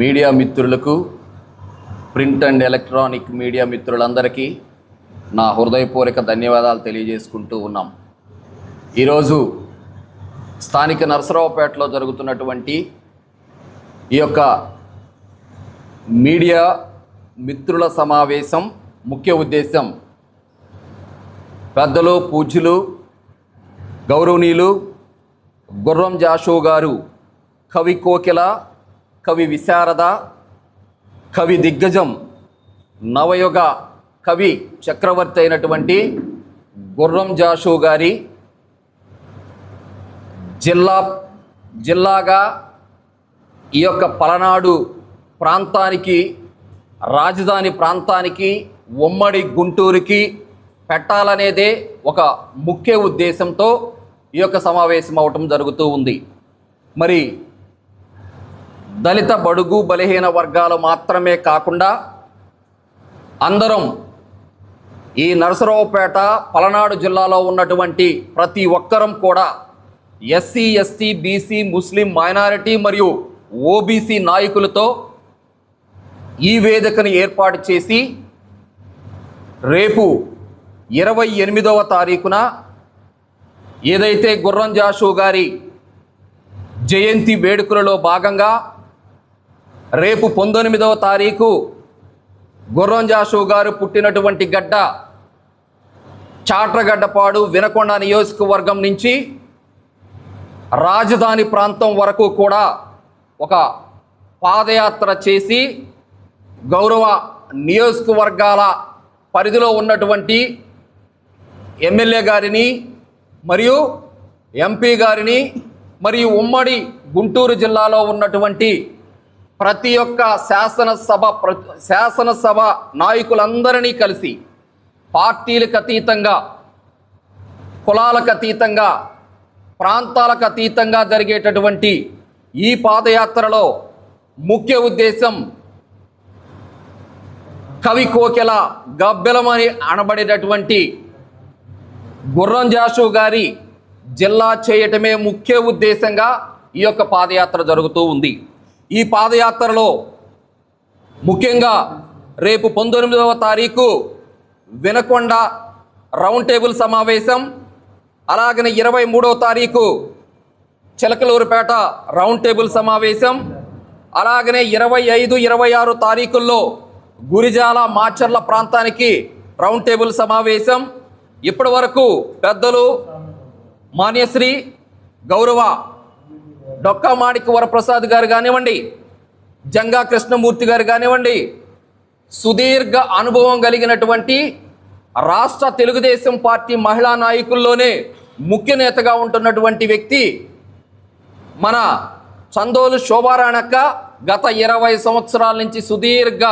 Media మిత్రులకు print and electronic media మిత్రులందరికీ నా హృదయపూర్వక ధన్యవాదాలు తెలియజేసుకుంటూ ఉన్నాం. ఈరోజు స్థానిక నరసరావుపేటలో జరుగుతున్నటువంటి ఈ యొక్క మీడియా మిత్రుల సమావేశం ముఖ్య ఉద్దేశం పెద్దలు పూజ్యులు గౌరవనీయులు గుర్రం జాషో గారు కవి కోకిల కవి విశారద కవి దిగ్గజం నవయుగ కవి చక్రవర్తి అయినటువంటి గుర్రం జాషో గారి జిల్లా జిల్లాగా ఈ యొక్క పలనాడు ప్రాంతానికి రాజధాని ప్రాంతానికి ఉమ్మడి గుంటూరుకి పెట్టాలనేదే ఒక ముఖ్య ఉద్దేశంతో ఈ యొక్క సమావేశం అవటం జరుగుతూ ఉంది. మరి దళిత బడుగు బలహీన వర్గాలు మాత్రమే కాకుండా అందరం ఈ నరసరావుపేట పలనాడు జిల్లాలో ఉన్నటువంటి ప్రతి ఒక్కరం కూడా SC ST BC Muslim minority మరియు ఓబీసీ నాయకులతో ఈ వేదికను ఏర్పాటు చేసి రేపు ఇరవై ఎనిమిదవ తారీఖున ఏదైతే గుర్రం జాషు గారి జయంతి వేడుకలలో భాగంగా రేపు పంతొమ్మిదవ తారీఖు గుర్రం జాషు గారు పుట్టినటువంటి గడ్డ చాట్రగడ్డపాడు వినకొండ నియోజకవర్గం నుంచి రాజధాని ప్రాంతం వరకు కూడా ఒక పాదయాత్ర చేసి గౌరవ నియోజకవర్గాల పరిధిలో ఉన్నటువంటి ఎమ్మెల్యే గారిని మరియు ఎంపీ గారిని మరియు ఉమ్మడి గుంటూరు జిల్లాలో ఉన్నటువంటి ప్రతి ఒక్క శాసనసభ ప్ర- శాసనసభ నాయకులందరినీ కలిసి పార్టీలకు అతీతంగా కులాలకు అతీతంగా ప్రాంతాలకు అతీతంగా జరిగేటటువంటి ఈ పాదయాత్రలో ముఖ్య ఉద్దేశం కవి కోకెల గబ్బెలమని అనబడేటటువంటి గుర్రం జాషు గారి జిల్లా చేయటమే ముఖ్య ఉద్దేశంగా ఈ యొక్క పాదయాత్ర జరుగుతూ ఉంది. ఈ పాదయాత్రలో ముఖ్యంగా రేపు పంతొమ్మిదవ తారీఖు వినకొండ రౌండ్ టేబుల్ సమావేశం అలాగనే ఇరవై మూడవ తారీఖు చిలకలూరుపేట రౌండ్ టేబుల్ సమావేశం అలాగనే ఇరవై ఐదు ఇరవై ఆరు తారీఖుల్లో గురిజాల మాచర్ల ప్రాంతానికి రౌండ్ టేబుల్ సమావేశం ఇప్పటి వరకు పెద్దలు మాన్యశ్రీ గౌరవ డొక్కా మాణిక వరప్రసాద్ గారు కానివ్వండి జంగా కృష్ణమూర్తి గారు కానివ్వండి సుదీర్ఘ అనుభవం కలిగినటువంటి రాష్ట్ర తెలుగుదేశం పార్టీ మహిళా నాయకుల్లోనే ముఖ్య నేతగా ఉంటున్నటువంటి వ్యక్తి మన చందోలు శోభారాణక్క గత ఇరవై సంవత్సరాల నుంచి సుదీర్ఘ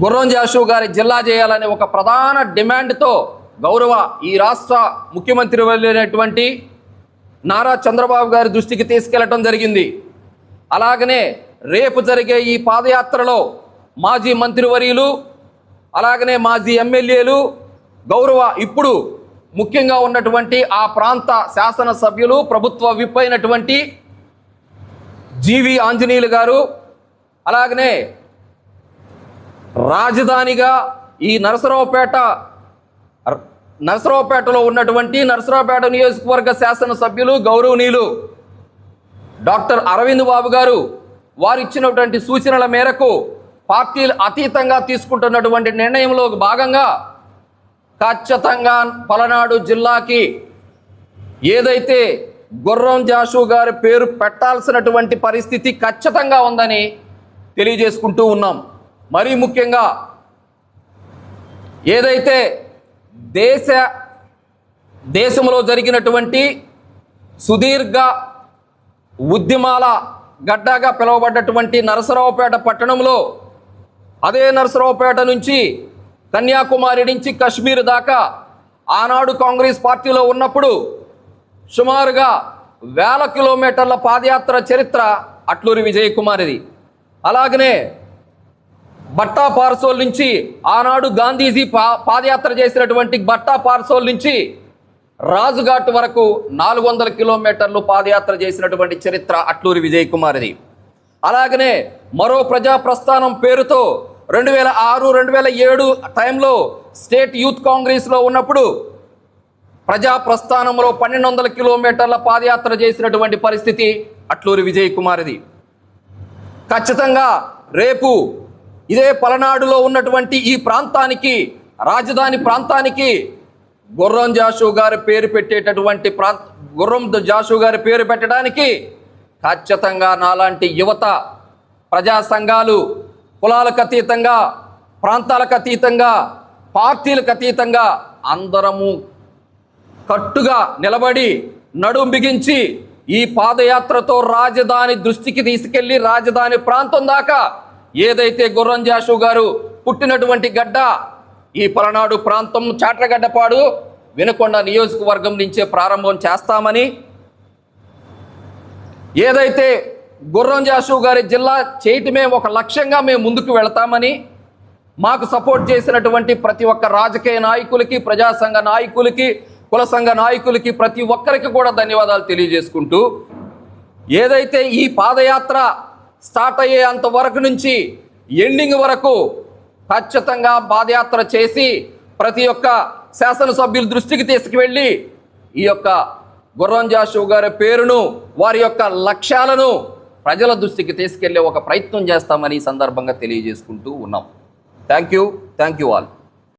గుర్రం జాషు గారి జిల్లా చేయాలనే ఒక ప్రధాన డిమాండ్తో గౌరవ ఈ రాష్ట్ర ముఖ్యమంత్రి వెళ్ళినటువంటి నారా చంద్రబాబు గారి దృష్టికి తీసుకెళ్ళటం జరిగింది. అలాగనే రేపు జరిగే ఈ పాదయాత్రలో మాజీ మంత్రివర్యులు అలాగనే మాజీ ఎమ్మెల్యేలు గౌరవ ఇప్పుడు ముఖ్యంగా ఉన్నటువంటి ఆ ప్రాంత శాసనసభ్యులు ప్రభుత్వ విప్ అయినటువంటి జీవి ఆంజనేయులు గారు అలాగనే రాజధానిగా ఈ నరసరావుపేట నరసరావుపేటలో ఉన్నటువంటి నరసరావుపేట నియోజకవర్గ శాసనసభ్యులు గౌరవనీయులు డాక్టర్ అరవింద్ బాబు గారు వారు ఇచ్చినటువంటి సూచనల మేరకు పార్టీలు అతీతంగా తీసుకుంటున్నటువంటి నిర్ణయంలో భాగంగా ఖచ్చితంగా పలనాడు జిల్లాకి ఏదైతే గుర్రం జాషు గారి పేరు పెట్టాల్సినటువంటి పరిస్థితి ఖచ్చితంగా ఉందని తెలియజేసుకుంటూ ఉన్నాం. మరీ ముఖ్యంగా ఏదైతే దేశ దేశంలో జరిగినటువంటి సుదీర్ఘ ఉద్యమాల గడ్డగా పిలువబడ్డటువంటి నరసరావుపేట పట్టణంలో అదే నరసరావుపేట నుంచి కన్యాకుమారి నుంచి కశ్మీర్ దాకా ఆనాడు కాంగ్రెస్ పార్టీలో ఉన్నప్పుడు సుమారుగా వేల కిలోమీటర్ల పాదయాత్ర చరిత్ర అట్లూరి విజయ్ కుమార్ది అలాగనే బట్టా పార్సోల్ నుంచి ఆనాడు గాంధీజీ పా పాదయాత్ర చేసినటువంటి బట్టా పార్సోల్ నుంచి రాజుఘాట్ వరకు నాలుగు వందల కిలోమీటర్లు పాదయాత్ర చేసినటువంటి చరిత్ర అట్లూరి విజయ్ కుమార్ది అలాగనే మరో ప్రజా ప్రస్థానం పేరుతో రెండు వేల ఆరు రెండు వేల ఏడు టైంలో స్టేట్ యూత్ కాంగ్రెస్లో ఉన్నప్పుడు ప్రజా ప్రస్థానంలో పన్నెండు వందల కిలోమీటర్ల పాదయాత్ర చేసినటువంటి పరిస్థితి అట్లూరి విజయ్ కుమార్ది ఖచ్చితంగా రేపు ఇదే పలనాడులో ఉన్నటువంటి ఈ ప్రాంతానికి రాజధాని ప్రాంతానికి గుర్రం జాషు గారి పేరు పెట్టేటటువంటి ప్రాంత గుర్రం జాషు గారి పేరు పెట్టడానికి ఖచ్చితంగా నాలాంటి యువత ప్రజా సంఘాలు కులాలకు అతీతంగా ప్రాంతాలకు అతీతంగా పార్టీలకు అతీతంగా అందరము కట్టుగా నిలబడి నడుం బిగించి ఈ పాదయాత్రతో రాజధాని దృష్టికి తీసుకెళ్ళి రాజధాని ప్రాంతం దాకా ఏదైతే గుర్రం జాషు గారు పుట్టినటువంటి గడ్డ ఈ పలనాడు ప్రాంతం చాట్రగడ్డపాడు వినకొండ నియోజకవర్గం నుంచే ప్రారంభం చేస్తామని ఏదైతే గుర్రం జాషు గారి జిల్లా చేయటమే ఒక లక్ష్యంగా మేము ముందుకు వెళతామని మాకు సపోర్ట్ చేసినటువంటి ప్రతి ఒక్క రాజకీయ నాయకులకి ప్రజాసంఘ నాయకులకి కుల సంఘ నాయకులకి ప్రతి ఒక్కరికి కూడా ధన్యవాదాలు తెలియజేసుకుంటూ ఏదైతే ఈ పాదయాత్ర స్టార్ట్ అయ్యేంత వరకు నుంచి ఎండింగ్ వరకు ఖచ్చితంగా పాదయాత్ర చేసి ప్రతి ఒక్క శాసనసభ్యుల దృష్టికి తీసుకువెళ్ళి ఈ యొక్క గుర్రం జాషు గారి పేరును వారి యొక్క లక్ష్యాలను ప్రజల దృష్టికి తీసుకెళ్ళే ఒక ప్రయత్నం చేస్తామని ఈ సందర్భంగా తెలియజేసుకుంటూ ఉన్నాం. Thank you thank you all